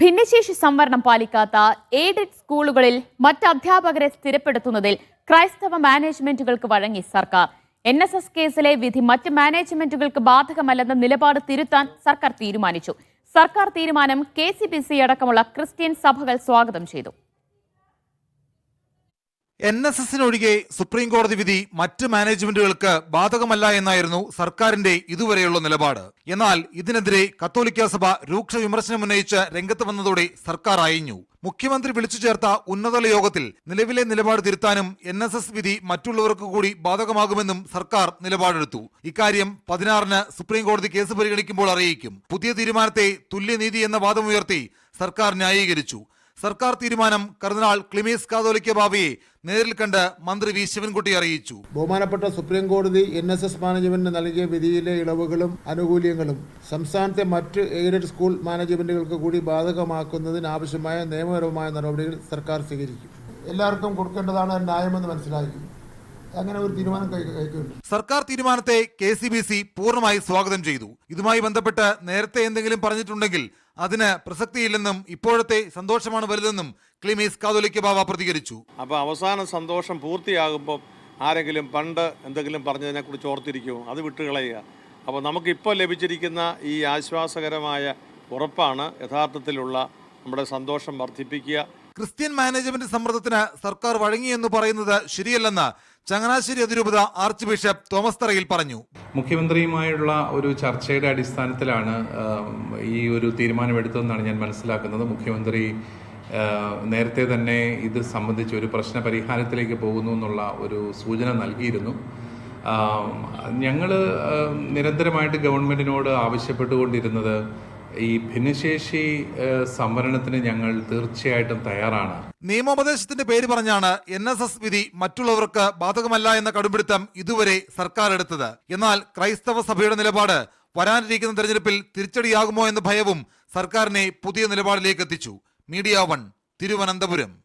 ഭിന്നശേഷി സംവരണം പാലിക്കാത്ത എയ്ഡഡ് സ്കൂളുകളിൽ മറ്റ് അധ്യാപകരെ സ്ഥിരപ്പെടുത്തുന്നതിൽ ക്രൈസ്തവ മാനേജ്മെന്റുകൾക്ക് വഴങ്ങി സർക്കാർ. എൻ എസ് എസ് കേസിലെ വിധി മറ്റ് മാനേജ്മെന്റുകൾക്ക് ബാധകമല്ലെന്ന നിലപാട് തിരുത്താൻ സർക്കാർ തീരുമാനിച്ചു. സർക്കാർ തീരുമാനം കെ സി ബി സി അടക്കമുള്ള ക്രിസ്ത്യൻ സഭകൾ സ്വാഗതം ചെയ്തു. എൻ എസ് എസിനൊഴികെ സുപ്രീം കോടതി വിധി മറ്റ് മാനേജ്മെന്റുകൾക്ക് ബാധകമല്ല എന്നായിരുന്നു സർക്കാരിന്റെ ഇതുവരെയുള്ള നിലപാട്. എന്നാൽ ഇതിനെതിരെ കത്തോലിക്ക സഭ രൂക്ഷ വിമർശനം ഉന്നയിച്ച് രംഗത്ത് വന്നതോടെ സർക്കാർ അയഞ്ഞു. മുഖ്യമന്ത്രി വിളിച്ചു ചേർത്ത ഉന്നതതല യോഗത്തിൽ നിലവിലെ നിലപാട് തിരുത്താനും എൻ എസ് എസ് വിധി മറ്റുള്ളവർക്ക് കൂടി ബാധകമാകുമെന്നും സർക്കാർ നിലപാടെടുത്തു. ഇക്കാര്യം പതിനാറിന് സുപ്രീം കോടതി കേസ് പരിഗണിക്കുമ്പോൾ അറിയിക്കും. പുതിയ തീരുമാനത്തെ തുല്യനീതി എന്ന വാദമുയർത്തി സർക്കാർ ന്യായീകരിച്ചു. സർക്കാർ തീരുമാനം കർദിനാൾ ക്ലിമീസ് കാതോലിക്ക ബാബയെ നേരിൽ കണ്ട് മന്ത്രി വി. ശിവൻകുട്ടി അറിയിച്ചു. ബഹുമാനപ്പെട്ട സുപ്രീം കോടതി എൻ എസ് എസ് മാനേജ്മെന്റിന് നൽകിയ വിധിയിലെ ഇളവുകളും അനുകൂല്യങ്ങളും സംസ്ഥാനത്തെ മറ്റ് എയ്ഡഡ് സ്കൂൾ മാനേജ്മെന്റുകൾക്ക് കൂടി ബാധകമാക്കുന്നതിന് ആവശ്യമായ നിയമപരമായ നടപടികൾ സർക്കാർ സ്വീകരിക്കും. എല്ലാവർക്കും കൊടുക്കേണ്ടതാണ് ന്യായമെന്ന് മനസ്സിലാക്കി അങ്ങനെ ഒരു തീരുമാനം കൈക്കൊണ്ടു സർക്കാർ തീരുമാനത്തെ കെ സി ബി സി പൂർണമായി സ്വാഗതം ചെയ്തു. ഇതുമായി ബന്ധപ്പെട്ട് നേരത്തെ എന്തെങ്കിലും പറഞ്ഞിട്ടുണ്ടെങ്കിൽ അതിന് പ്രസക്തിയില്ലെന്നും ഇപ്പോഴത്തെ സന്തോഷമാണ് വലുതെന്നും ക്ലിമീസ് കാതോലിക്ക ബാബ പ്രതികരിച്ചു. അപ്പോൾ അവസാന സന്തോഷം പൂർത്തിയാകുമ്പോൾ ആരെങ്കിലും പണ്ട് എന്തെങ്കിലും പറഞ്ഞതിനെക്കുറിച്ച് ഓർത്തിരിക്കുമോ അത് വിട്ടുകളയുക. അപ്പോൾ നമുക്കിപ്പോൾ ലഭിച്ചിരിക്കുന്ന ഈ ആശ്വാസകരമായ ഉറപ്പാണ് യഥാർത്ഥത്തിലുള്ള നമ്മുടെ സന്തോഷം വർദ്ധിപ്പിക്കുക. ക്രിസ്ത്യൻ മാനേജ്മെന്റ് സമ്മർദ്ദത്തിന് സർക്കാർ വഴങ്ങിയെന്ന് പറയുന്നത് ശരിയല്ലെന്ന് ചങ്ങനാശ്ശേരി അതിരൂപത ആർച്ച് ബിഷപ്പ് തോമസ് തറയിൽ പറഞ്ഞു. മുഖ്യമന്ത്രിയുമായുള്ള ഒരു ചർച്ചയുടെ അടിസ്ഥാനത്തിലാണ് ഈ ഒരു തീരുമാനമെടുത്തതെന്നാണ് ഞാൻ മനസ്സിലാക്കുന്നത്. മുഖ്യമന്ത്രി നേരത്തെ തന്നെ ഇത് സംബന്ധിച്ച് ഒരു പ്രശ്ന പരിഹാരത്തിലേക്ക് പോകുന്നു എന്നുള്ള ഒരു സൂചന നൽകിയിരുന്നു. ഞങ്ങൾ നിരന്തരമായിട്ട് ഗവൺമെന്റിനോട് ആവശ്യപ്പെട്ടുകൊണ്ടിരുന്നത് ഈ ഭിന്നശേഷി സംവരണത്തിന് ഞങ്ങൾ തീർച്ചയായിട്ടും തയ്യാറാണ്. നിയമോപദേശത്തിന്റെ പേര് പറഞ്ഞാണ് എൻ എസ് എസ് വിധി മറ്റുള്ളവർക്ക് ബാധകമല്ല എന്ന കടുംപിടുത്തം ഇതുവരെ സർക്കാർ എടുത്തത്. എന്നാൽ ക്രൈസ്തവ സഭയുടെ നിലപാട് വരാനിരിക്കുന്ന തെരഞ്ഞെടുപ്പിൽ തിരിച്ചടിയാകുമോ എന്ന ഭയവും സർക്കാരിനെ പുതിയ നിലപാടിലേക്ക് എത്തിച്ചു. Media one Thiruvananthapuram.